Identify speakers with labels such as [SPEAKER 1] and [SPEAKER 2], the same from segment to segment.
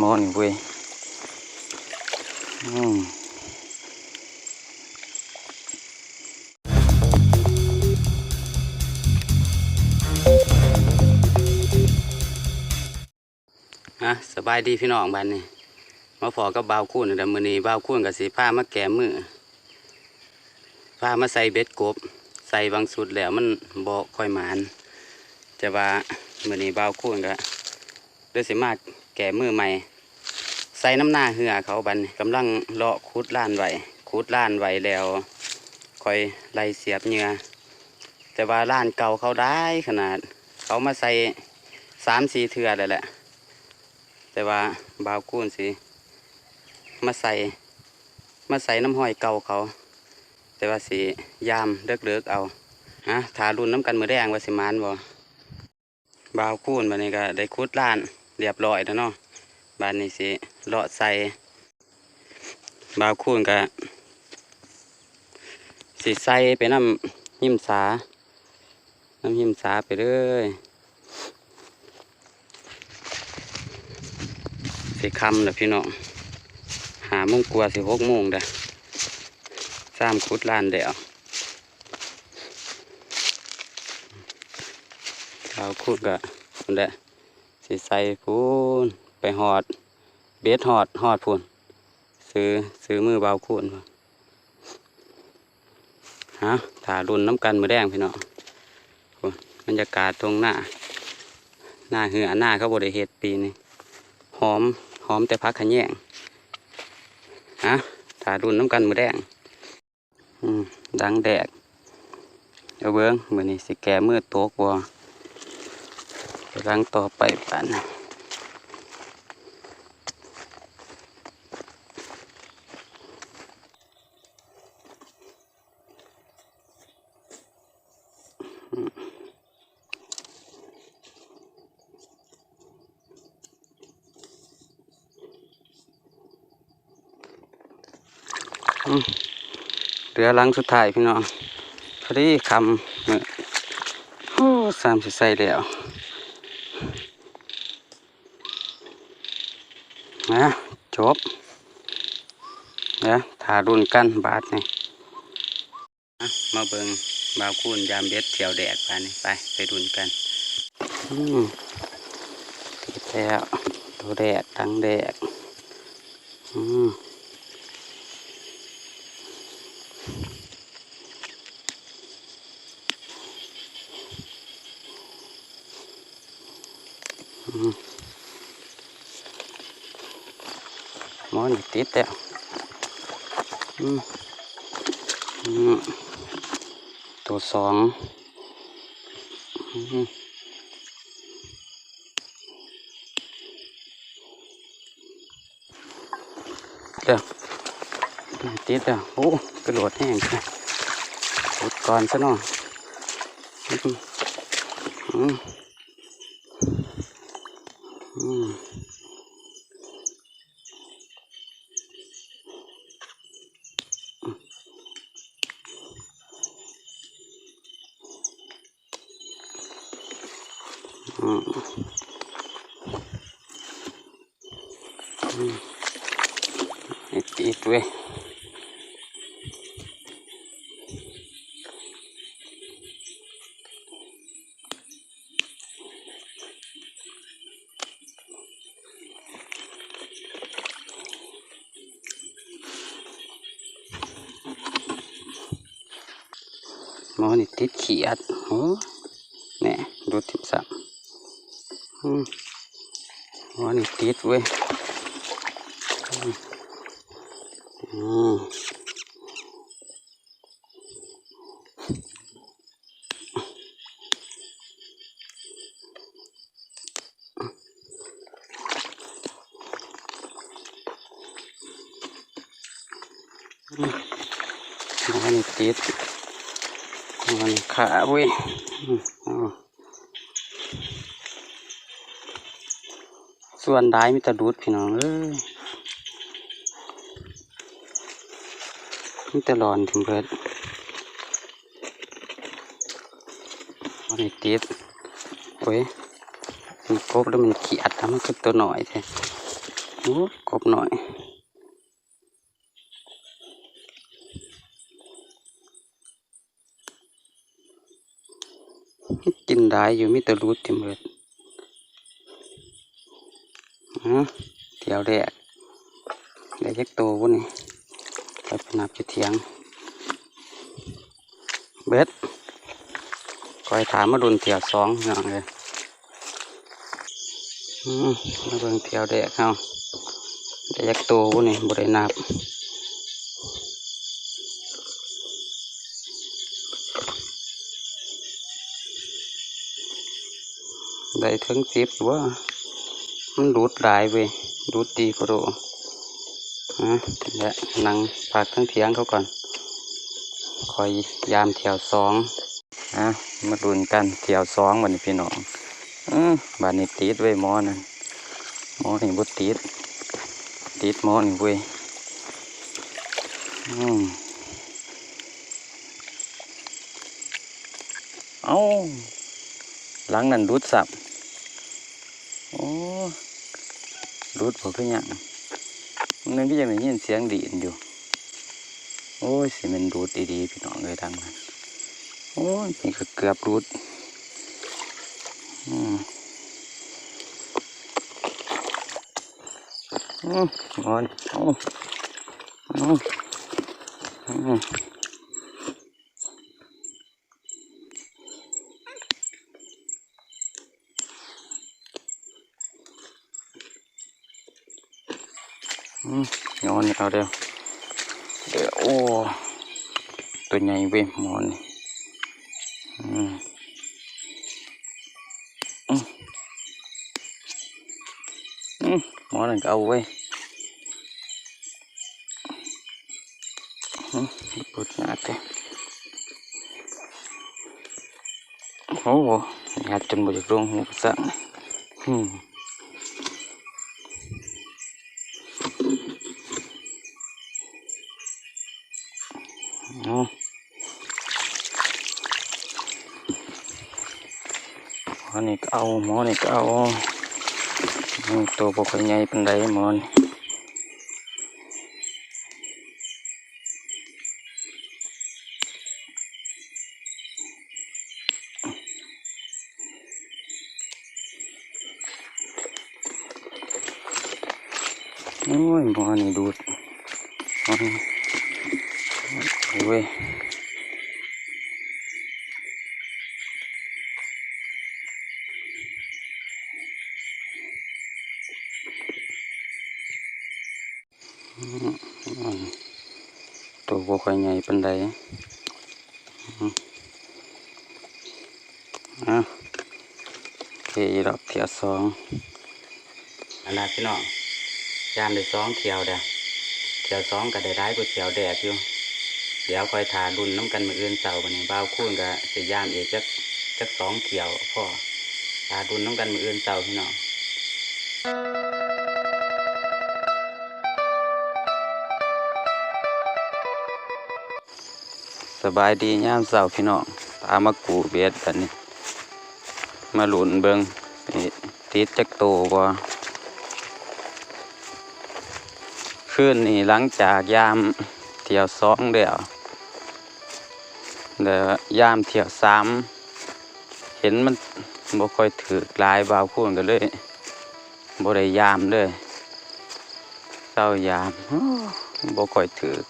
[SPEAKER 1] morning เว้ยอืมฮะสบายดีพี่น้องบ้านนี่มาพอกับบ่าวคูนแต่มื้อนี้บ่าวคูนกับสีผ้ามาแกมือผ้ามาใส่เบ็ดกบ ใส่บางสุดแล้วมันบ่ค่อยหมานแต่ว่ามือนีบ่าวคูนก็เดือสิมา แก้มือใหม่ ใส่น้ำหน้าเหือเขาบันกำลังเลาะคุดล้านไว้คุดล้านไว้แล้วคอยไล่เสียบเหงื่อแต่ว่าล้านเก่าเขาได้ขนาด เขามาใส่สามสี่เทือเลยแหละ แต่ว่าบาวกุ้นสิมาใส่มาใส่น้ำห้อยเก่าเขา แต่ว่าสิยามเลิกเลิกเอาฮะถารุนน้ำกันมือแดงว่าสิมานบ่บาวกุ้นบันนี้ก็ได้คุดล้าน เรียบร้อยแล้วเนาะบานนี้สิเลาะใส่บาวคูนก็สิใส่ไปน้ำหิมสา น้ำหิมสาไปเลยสิคำแล้วพี่น้องหาโมงกว่าสิหกโมงเด้อสามคุดล้านเดียวบาวคูนก็นั่นแหละ สิใส่พูนไปหอด เบสหอดหอดพุ่นซื้อซื้อมือเบาคูนพุ่นฮะถ่ารุนน้ำกันมือแดงพี่น้องพุ่นบรรยากาศตรงหน้า หน้าเหือหน้าเขาบริเฮ็ดปีนี้หอมหอมแต่พักขแยงฮะถ่ารุนน้ำกันมือแดงอืมดังแดกเอาเบิ้งมือนี้สิแก่มือโตกวัว กำลังต่อไปปันเหลือลังสุดท้ายพี่น้องพอดีคำมื้อโอ้สามสิใส่แล้ว นะจบนะถารุนกันบาทนี่มาเบิงบาวคูนยามเบ็ดเที่ยวแดดไปนี่ไปไปรุนกันอืมติดแล้วตัวแดดทั้งแดดอืมหม มอนติดแล้วตัวสองเดี๋ยวติดแล้วโอ้กระโดดแห้งค่ะอุดก่อนซะหน่อยอืม อืมอืมไอ้ติดเว้ยหมอนี่ติดขียดโอ้เนี่ยดูทิพสัมอืม หมอนี่ติดเว้ยอืมอืมหมอนี่ติดหมอนี่ขาเว้ยอืมเอา ส่วนได้มีแต่ดูดพี่น้องเอ้ยมีแต่ร้อนถึงเบิดวันนี้ติดโอ้ยมันกบแล้วมันเขียดทำมันก็ตัวหน่อยแท้โอ้กบหน่อยกินได้อยู่มีแต่รูดที่มื ดฮะเที่ยวแรกได้ยักโตวุ้นี่ไปไปนับจะเทียง เบ็ดคอยถามมาดุนเทียวสองอย่างเลยอืมาเบิ่งเทียวแรกเอาได้ยักโตวุ้นี่บรินับได้ถึงสิบว่า มันดูดหลายเว้ยดูดดีกว่าโดฮะเดี๋ยวนั่งพักทั้งเทียงเขาก่อน คอยยามแถวสองฮะมาดุนกันแถวสองวันนี้พี่น้องอืมบานนี้ติดเว้ยมอนั่นมอนี่บุติดติดมอนี่เว้ยอืมเอาหลังนั้นดูดสับ อ้รูดผมก็ยังมันนึกก็ยังได้ยินเสียงดีดอยู่ โอ้ยสิมันรูดดีๆพี่น้องเลยทางนั้นโอ้ยนี่ก็เกือบรูดอืมอืมงอนโอ้อืมอืม งอนเอาเดี๋ยวเดี๋ยวโอ้ตัวใหญ่เว้ยหมอนอืมอืมอืมหมอนนั่นก็เอาไว้ยอืมปวดหน้าเต้โอ้โหหยาดจนบไดร่วง หมเอาหมอนี่ก็เอาหมอนี่ก็เอาอืมตัวบกใหญ่เป็นไรหมอนโอ้ยหมอนี่ดูดหมอนี่ เว้ยตัวบ่ค่อยใหญ่ปานใดอืมอะโอเครอบเทียสองอันนั้นพี่น้องยามได้สองเทียวเด้อเทียวสองก็ได้ร้ายกว่าเทียวแดกอยู่ เดี๋ยวคอยทารุ่นน้ำกันมืออื่นเสาร์วันนี้บ้าวคูนก็สิยามเอกจักจักสองเที่ยวพ่อทารุ่นน้ำกันมืออื่นเสาร์พี่น้องสบายดียามเสาร์พี่น้องตามมากูเบียดกันนี่มาหลุนเบิงนี่ติดจักโตบ่คืนนี่หลังจากยาม ที่ยวสองเดียวเดี๋ยวยามเที่ยวสามเห็นมันบ่ค่อยถือกลายบาวคูนกันเลยบ่ได้ยามเลยเจ้ายามโบ่ค่อยถือก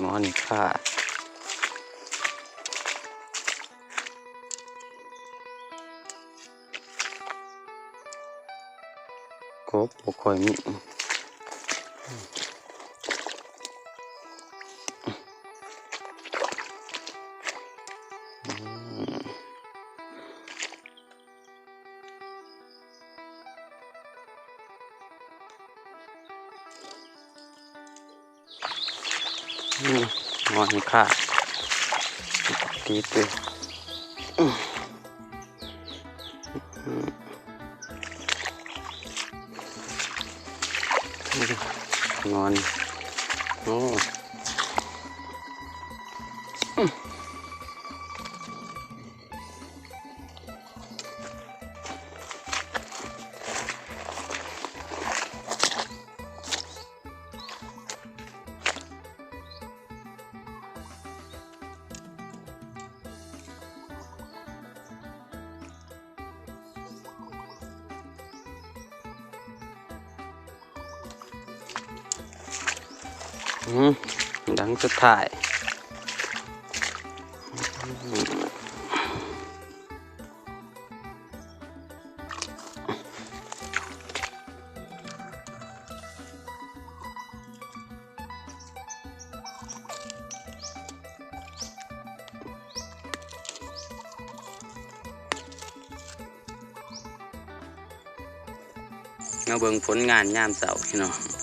[SPEAKER 1] หมอนี่ค่ะกบบ่ค่อยมี อืมหมอนค่ะตีตัว งอน โอ้ ดังสุดท้ายมาเบิ่งผลงานยามเสาร์พี่น้อง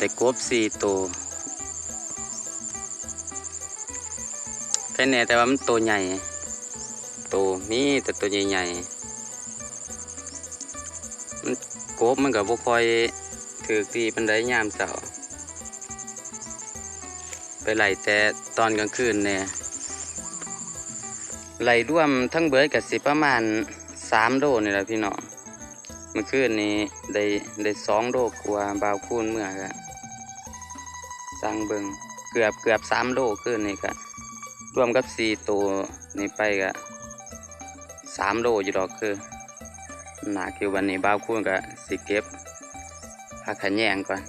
[SPEAKER 1] ได้กบสี่ตัวแค่นี้แต่ว่ามันตัวใหญ่ตัวมีแต่ตัวใหญ่ๆมันกบมันกับบุคอยถือตีปันไดยามเสาไปไหลแต่ตอนกลางคืนเนี่ยไหลร่วมทั้งเบิดกับสิประมาณสามโลนี่แหละพี่น้องเมื่อคืนนี้ได้ได้สองโลกว่าบาวคูนเมื่อกะ สั่งเบิงเกือบเกือบสามโลคืนนี่กะรวมกับสี่ตัวนี่ไปกะสามโลอยู่ดอกคือหนาคิววันนี้บาวคูนกะสิเก็บผักขะแยงก่อน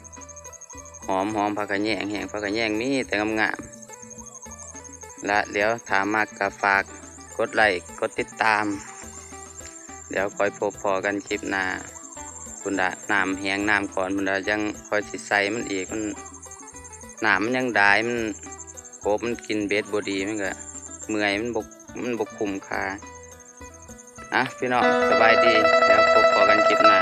[SPEAKER 1] หอมหอมผักขะแยงแห้งผักขะแยงมีแต่งามๆและเดี๋ยวถามมากกะฝากกดไลค์กดติดตาม เดี๋ยวคอยพบพอกันคลิปหน้าคุณดาน้ำแหงน้ำก่อนคุณดายังคอยสิใส่มันอีกมัน หนามมันยังได้มันโคบมันกินเบสบอดีมันก็เมื่อยมันบกมันบกคุมคาอะพี่น้องสบายดีแล้วพบกันคลิปหน้า